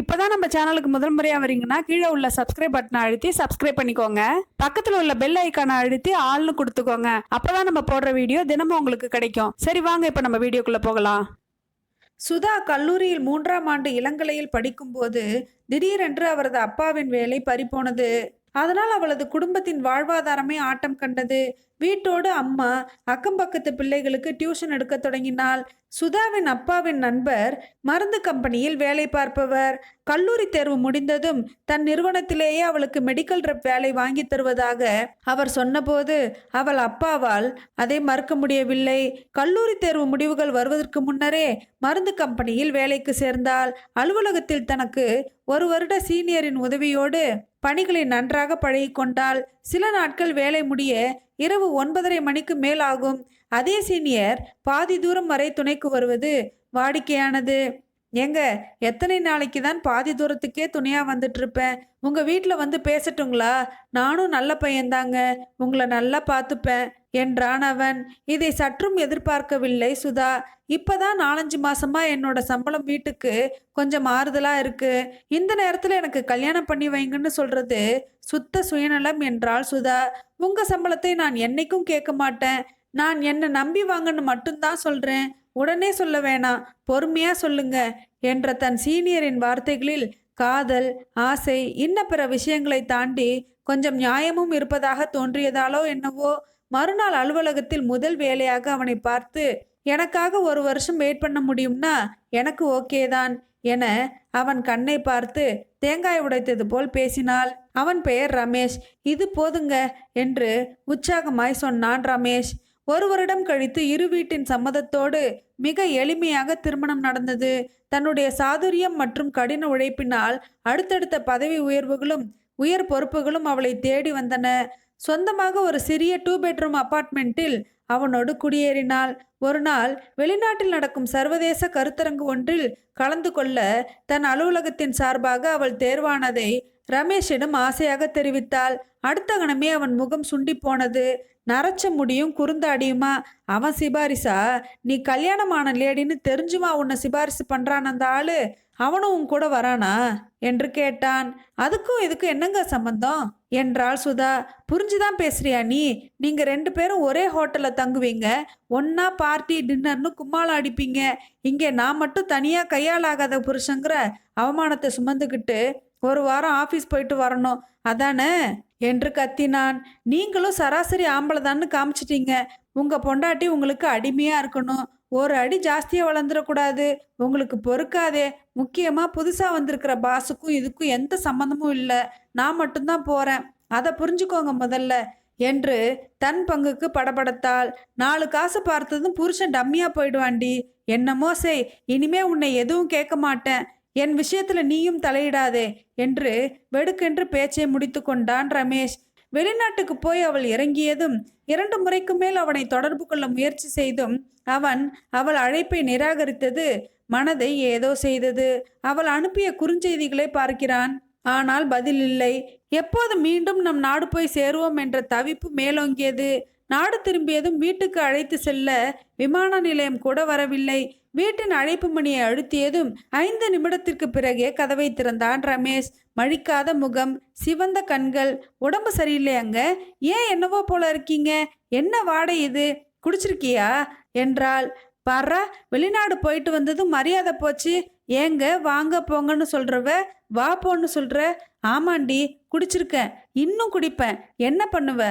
இப்போதான் நம்ம சேனலுக்கு முதல் முறையாக வரீங்கன்னா கீழே உள்ள சப்ஸ்கிரைப் பட்டனை அழுத்தி சப்ஸ்கிரைப் பண்ணிக்கோங்க. பக்கத்தில் உள்ள பெல் ஐக்கானை அழுத்தி ஆள்னு கொடுத்துக்கோங்க. அப்போதான் நம்ம போடுற வீடியோ தினமும் உங்களுக்கு கிடைக்கும். சரி வாங்க இப்போ நம்ம வீடியோக்குள்ளே போகலாம். சுதா கல்லூரியில் மூன்றாம் ஆண்டு இளங்கலையில் படிக்கும்போது திடீரென்று அவரது அப்பாவின் வேலை பறிபோனது. அதனால் அவளது குடும்பத்தின் வாழ்வாதாரமே ஆட்டம் கண்டது. வீட்டோடு அம்மா அக்கம் பக்கத்து பிள்ளைகளுக்கு டியூஷன் எடுக்க தொடங்கினாள். சுதாவின் அப்பாவின் நண்பர் மருந்து கம்பெனியில் வேலை பார்ப்பவர். கல்லூரி தேர்வு முடிந்ததும் தன் நிறுவனத்திலேயே அவளுக்கு மெடிக்கல் ரெப் வேலை வாங்கி தருவதாக அவர் சொன்னபோது அவள் அப்பாவால் அதை மறுக்க முடியவில்லை. கல்லூரி தேர்வு முடிவுகள் வருவதற்கு முன்னரே மருந்து கம்பெனியில் வேலைக்கு சேர்ந்தாள். அலுவலகத்தில் தனக்கு ஒரு வருட சீனியரின் உதவியோடு பணிகளை நன்றாக பழகி கொண்டால் சில நாட்கள் வேலை முடிய இரவு ஒன்பதரை மணிக்கு மேல் ஆகும் அதே சீனியர் பாதி தூரம் வரை துணைக்கு வருவது வாடிக்கையானது. ஏங்க எத்தனை நாளைக்கு தான் பாதி தூரத்துக்கே துணையா வந்துட்டு இருப்பேன் உங்க வீட்டில் வந்து பேசட்டுங்களா? நானும் நல்ல பையன்தாங்க. உங்களை நல்லா பார்த்துப்பேன். என்றான் அவன் இதை சற்றும் எதிர்பார்க்கவில்லை சுதா. இப்பதான் நாலஞ்சு மாசமா என்னோட சம்பளம் வீட்டுக்கு கொஞ்சம் ஆறுதலா இருக்கு. இந்த நேரத்துல எனக்கு கல்யாணம் பண்ணி வைங்கன்னு சொல்றது சுத்த சுயநலம் என்றாள் சுதா. உங்க சம்பளத்தை நான் என்னைக்கும் கேட்க மாட்டேன். நான் என்னை நம்பி வாங்கன்னு மட்டும்தான் சொல்றேன். உடனே சொல்ல வேணாம் பொறுமையாக சொல்லுங்க என்ற தன் சீனியரின் வார்த்தைகளில் காதல் ஆசை இன்ன பிற விஷயங்களை தாண்டி கொஞ்சம் நியாயமும் இருப்பதாக தோன்றியதாலோ என்னவோ மறுநாள் அலுவலகத்தில் முதல் வேலையாக அவனை பார்த்து எனக்காக ஒரு வருஷம் வெயிட் பண்ண முடியும்னா எனக்கு ஓகே தான் என அவன் கண்ணை பார்த்து தேங்காய் உடைத்தது போல் பேசினாள். அவன் பெயர் ரமேஷ். இது போதுங்க என்று உற்சாகமாய் சொன்னான் ரமேஷ். ஒரு வருடம் கழித்து இரு வீட்டின் சம்மதத்தோடு மிக எளிமையாக திருமணம் நடந்தது. தன்னுடைய சாதுரியம் மற்றும் கடின உழைப்பினால் அடுத்தடுத்த பதவி உயர்வுகளும் உயர் பொறுப்புகளும் அவளை தேடி வந்தன. சொந்தமாக ஒரு சிறிய டூ பெட்ரூம் அப்பார்ட்மெண்ட்டில் அவனோடு குடியேறினாள். ஒரு நாள் வெளிநாட்டில் நடக்கும் சர்வதேச கருத்தரங்கு ஒன்றில் கலந்து கொள்ள தன் அலுவலகத்தின் சார்பாக அவள் தேர்வானதை ரமேஷிடம் ஆசையாக தெரிவித்தாள். அடுத்த கணமே அவன் முகம் சுண்டி போனது நரைச்ச முடியும் குறுந்தாடியுமா அவன் சிபாரிசா? நீ கல்யாணமான லேடின்னு தெரிஞ்சுமா உன்னை சிபாரிசு பண்ணுறான் அந்த ஆளு? அவனும் உன் கூட வரானா? என்று கேட்டான். அதுக்கும் இதுக்கும் என்னங்க சம்பந்தம்? என்றாள் சுதா. புரிஞ்சுதான் பேசுறியா நீ? நீங்கள் ரெண்டு பேரும் ஒரே ஹோட்டலில் தங்குவீங்க. ஒன்னா பார்ட்டி டின்னர்னு கும்மாளம் அடிப்பீங்க. இங்கே நான் மட்டும் தனியாக கையாளாகாத புருஷங்கிற அவமானத்தை சுமந்துக்கிட்டு ஒரு வாரம் ஆஃபீஸ் போயிட்டு வரணும். அதானே? என்று கத்தினான். நீங்களும் சராசரி ஆம்பளை தான்னு காமிச்சிட்டீங்க. உங்கள் பொண்டாட்டி உங்களுக்கு அடிமையாக இருக்கணும். ஒரு அடி ஜாஸ்தியாக வளர்ந்துடக்கூடாது. உங்களுக்கு பொறுக்காதே. முக்கியமாக புதுசாக வந்திருக்கிற பாஸுக்கும் இதுக்கும் எந்த சம்மந்தமும் இல்லை. நான் மட்டும்தான் போகிறேன் அதை புரிஞ்சுக்கோங்க முதல்ல என்று தன் பங்குக்கு படபடத்தாள். நாலு காசு பார்த்ததும் புருஷன் டம்மியாக போயிடுவாண்டி என்னமோ செய். இனிமே உன்னை எதுவும் கேட்க மாட்டேன். என் விஷயத்துல நீயும் தலையிடாதே என்று வெடுக்கென்று பேச்சை முடித்து கொண்டான் ரமேஷ். வெளிநாட்டுக்கு போய் அவள் இறங்கியதும் இரண்டு முறைக்கு மேல் அவனை தொடர்பு கொள்ள முயற்சி செய்தும் அவன் அவள் அழைப்பை நிராகரித்தது மனதை ஏதோ செய்தது. அவள் அனுப்பிய குறுஞ்செய்திகளை பார்க்கிறான். ஆனால் பதில் இல்லை. எப்போது மீண்டும் நம் நாடு போய் சேருவோம் என்ற தவிப்பு மேலோங்கியது. நாடு திரும்பியதும் வீட்டுக்கு அழைத்து செல்ல விமான நிலையம் கூட வரவில்லை. வீட்டின் அழைப்பு மணியை அழுத்தியதும் ஐந்து நிமிடத்திற்கு பிறகே கதவை திறந்தான் ரமேஷ். மழிக்காத முகம் சிவந்த கண்கள் உடம்பு சரியில்லையாங்க ஏன் என்னவோ போல இருக்கீங்க? என்ன வாடை இது? குடிச்சிருக்கியா? என்றால் பாரா வெளிநாடு போயிட்டு வந்ததும் மரியாதை போச்சு. ஏங்க வாங்க போங்கன்னு சொல்றவ? வா போன்னு சொல்ற? ஆமாண்டி குடிச்சிருக்கேன். இன்னும் குடிப்பேன். என்ன பண்ணுவ?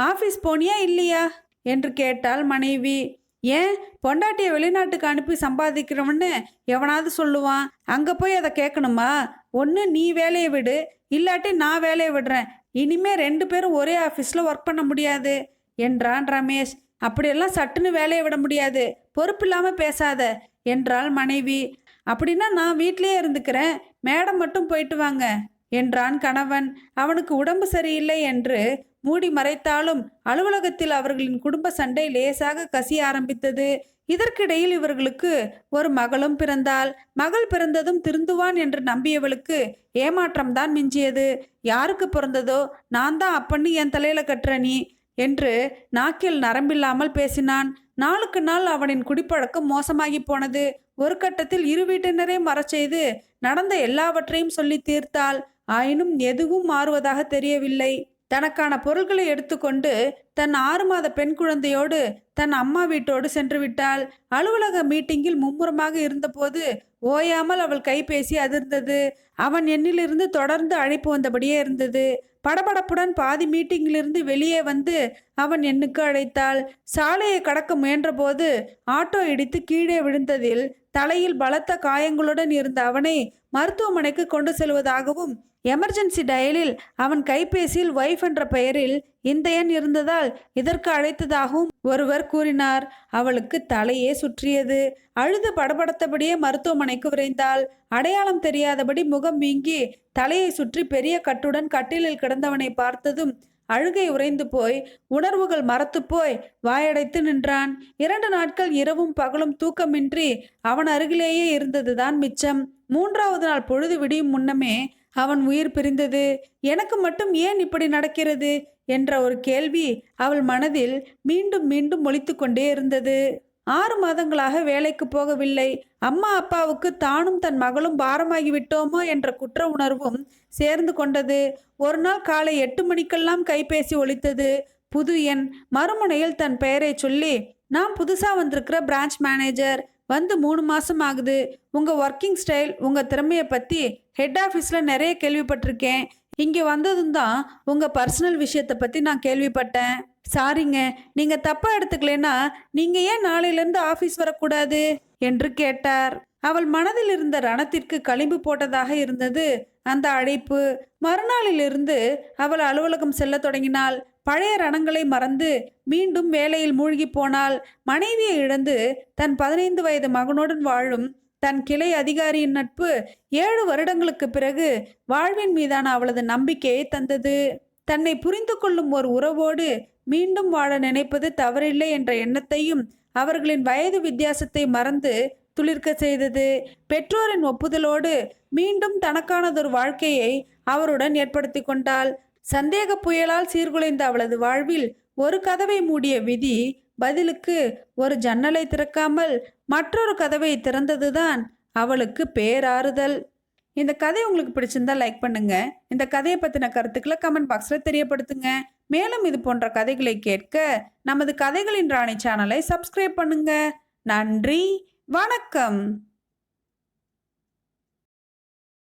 ஆஃபீஸ் போனியா இல்லையா? என்று கேட்டாள் மனைவி. ஏன்? பொண்டாட்டியை வெளிநாட்டுக்கு அனுப்பி சம்பாதிக்கிறவன்னு எவனாவது சொல்லுவான். அங்கே போய் அதை கேட்கணுமா? ஒன்று நீ வேலையை விடு. இல்லாட்டி நான் வேலையை விடுறேன். இனிமே ரெண்டு பேரும் ஒரே ஆஃபீஸில் ஒர்க் பண்ண முடியாது. என்றான் ரமேஷ். அப்படியெல்லாம் சட்டுன்னு வேலையை விட முடியாது. பொறுப்பு இல்லாமல் பேசாத என்றாள் மனைவி. அப்படின்னா நான் வீட்லேயே இருந்துக்கிறேன். மேடம் மட்டும் போயிட்டு வாங்க என்றான் கணவன். அவனுக்கு உடம்பு சரியில்லை என்று மூடி மறைத்தாலும் அலுவலகத்தில் அவர்களின் குடும்ப சண்டை லேசாக கசிய ஆரம்பித்தது. இதற்கிடையில் இவர்களுக்கு ஒரு மகளும் பிறந்தாள். மகள் பிறந்ததும் திருந்துவான் என்று நம்பியவளுக்கு ஏமாற்றம்தான் மிஞ்சியது. யாருக்கு பிறந்ததோ? நான் தான் அப்பன்னு என் தலையில கட்டுற நீ என்று நாக்கில் நரம்பில்லாமல் பேசினான். நாளுக்கு நாள் அவனின் குடிப்பழக்கம் மோசமாகி போனது. ஒரு கட்டத்தில் இரு வீட்டினரே மறச்செய்து நடந்த எல்லாவற்றையும் சொல்லி தீர்த்தாள். ஆயினும் எதுவும் மாறுவதாக தெரியவில்லை. தனக்கான பொருட்களை எடுத்துக்கொண்டு தன் ஆறு மாத பெண் குழந்தையோடு தன் அம்மா வீட்டோடு சென்று விட்டாள். அலுவலக மீட்டிங்கில் மும்முரமாக இருந்தபோது ஓயாமல் அவள் கைபேசி அதிர்ந்தது. அவன் எண்ணிலிருந்து தொடர்ந்து அழைப்பு வந்தபடியே இருந்தது. படபடப்புடன் பாதி மீட்டிங்கிலிருந்து வெளியே வந்து அவன் எண்ணுக்கு அழைத்தாள். சாலையை கடக்க முயன்றபோது ஆட்டோ இடித்து கீழே விழுந்ததில் தலையில் பலத்த காயங்களுடன் இருந்த அவனை மருத்துவமனைக்கு கொண்டு செல்வதாகவும் எமர்ஜென்சி டயலில் அவன் கைபேசியில் வைஃப் என்ற பெயரில் இந்த எண் இருந்ததால் இதற்கு அழைத்ததாகவும் ஒருவர் கூறினார். அவளுக்கு தலையே சுற்றியது. அழுது படபடத்தபடியே மருத்துவமனைக்கு விரைந்தாள். அடையாளம் தெரியாதபடி முகம் வீங்கி தலையை சுற்றி பெரிய கட்டுடன் கட்டிலில் கிடந்தவனை பார்த்ததும் அழுகை உறைந்து போய் உணர்வுகள் மறத்து போய் வாயடைத்து நின்றான். இரண்டு நாட்கள் இரவும் பகலும் தூக்கமின்றி அவன் அருகிலேயே இருந்ததுதான் மிச்சம். மூன்றாவது நாள் பொழுது விடியும் முன்னமே அவன் உயிர் பிரிந்தது. எனக்கு மட்டும் ஏன் இப்படி நடக்கிறது? என்ற ஒரு கேள்வி அவள் மனதில் மீண்டும் மீண்டும் ஒழித்து கொண்டே இருந்தது. ஆறு மாதங்களாக வேலைக்கு போகவில்லை. அம்மா அப்பாவுக்கு தானும் தன் மகளும் பாரமாகி விட்டோமோ என்ற குற்ற உணர்வும் சேர்ந்து கொண்டது. ஒரு நாள் காலை எட்டு மணிக்கெல்லாம் கைபேசி ஒழித்தது புது எண் மறுமுனையில் தன் பெயரை சொல்லி நான் புதுசாக வந்திருக்கிற பிரான்ச் மேனேஜர் வந்து மூணு மாதம் ஆகுது. உங்கள் ஒர்க்கிங் ஸ்டைல் உங்கள் திறமையை பற்றி ஹெட் ஆஃபீஸில் நிறைய கேள்விப்பட்டிருக்கேன். இங்கே வந்ததும் தான் உங்கள் பர்சனல் விஷயத்தை பற்றி நான் கேள்விப்பட்டேன். சாரிங்க நீங்கள் தப்பாக எடுத்துக்கலைன்னா நீங்கள் ஏன் நாளையிலேருந்து ஆஃபீஸ் வரக்கூடாது? என்று கேட்டார். அவள் மனதில் இருந்த ரணத்திற்கு களிம்பு போட்டதாக இருந்தது. அந்த அழைப்பு. மறுநாளிலிருந்து அவள் அலுவலகம் செல்லத் தொடங்கினாள். பழைய ரணங்களை மறந்து மீண்டும் வேலையில் மூழ்கி போனாள். மனைவியை இழந்து தன் பதினைந்து வயது மகனுடன் வாழும் தன் கிளை அதிகாரியின் நட்பு ஏழு வருடங்களுக்கு பிறகு வாழ்வின் மீதான அவளது நம்பிக்கையை தந்தது. தன்னை புரிந்து கொள்ளும் ஒரு உறவோடு மீண்டும் வாழ நினைப்பது தவறில்லை என்ற எண்ணத்தையும் அவர்களின் வயது வித்தியாசத்தை மறந்து துளிர்க்க செய்தது. பெற்றோரின் ஒப்புதலோடு மீண்டும் தனக்கானதொரு வாழ்க்கையை அவருடன் ஏற்படுத்தி கொண்டாள். சந்தேக புயலால் சீர்குலைந்த அவளது வாழ்வில் ஒரு கதவை மூடிய விதி பதிலுக்கு ஒரு ஜன்னலை திறக்காமல் மற்றொரு கதவை திறந்ததுதான் அவளுக்கு பேராறுதல். இந்த கதை உங்களுக்கு பிடிச்சிருந்தா லைக் பண்ணுங்க. இந்த கதையை பற்றின கருத்துக்களை கமெண்ட் பாக்ஸில் தெரியப்படுத்துங்க. மேலும் இது போன்ற கதைகளை கேட்க நமது கதைகளின் ராணி சேனலை சப்ஸ்கிரைப் பண்ணுங்க. நன்றி. வணக்கம்.